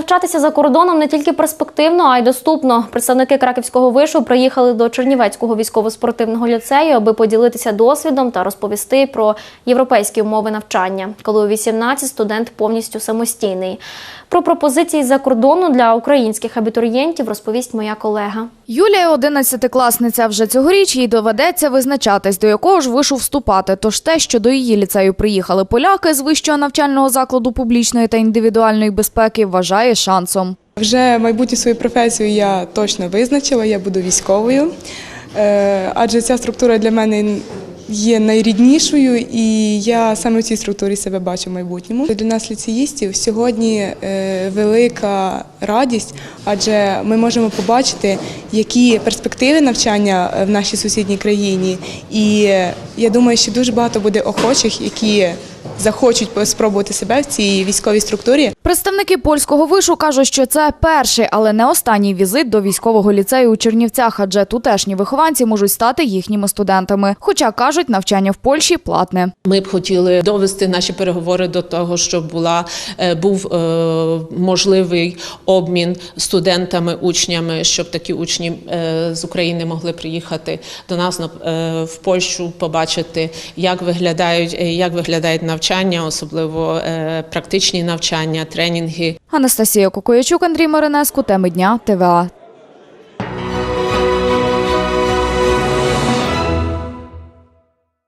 Навчатися за кордоном не тільки перспективно, а й доступно. Представники краківського вишу приїхали до Чернівецького військово-спортивного ліцею, аби поділитися досвідом та розповісти про європейські умови навчання, коли у 18 студент повністю самостійний. Про пропозиції за кордону для українських абітурієнтів розповість моя колега. Юлія одинадцятикласниця. Вже цьогоріч їй доведеться визначатись, до якого ж вишу вступати. Тож те, що до її ліцею приїхали поляки з вищого навчального закладу публічної та індивідуальної безпеки, вважає шансом. Вже майбутню свою професію я точно визначила, я буду військовою, Е, адже ця структура для мене є найріднішою, і я саме в цій структурі себе бачу в майбутньому. Для нас, ліцеїстів, сьогодні е, велика радість, адже ми можемо побачити, які перспективи навчання в нашій сусідній країні. І я думаю, що дуже багато буде охочих, які захочуть спробувати себе в цій військовій структурі. Представники польського вишу кажуть, що це перший, але не останній візит до військового ліцею у Чернівцях, адже тутешні вихованці можуть стати їхніми студентами. Хоча кажуть, навчання в Польщі платне. Ми б хотіли довести наші переговори до того, щоб була е, був е, можливий обмін студентами, учнями, щоб такі учні е, з України могли приїхати до нас на е, в Польщу, побачити, як виглядають е, як виглядають навчання, особливо е, практичні навчання, тренінги. Анастасія Кокоячук, Андрій Маринеску. Теми дня ТВА.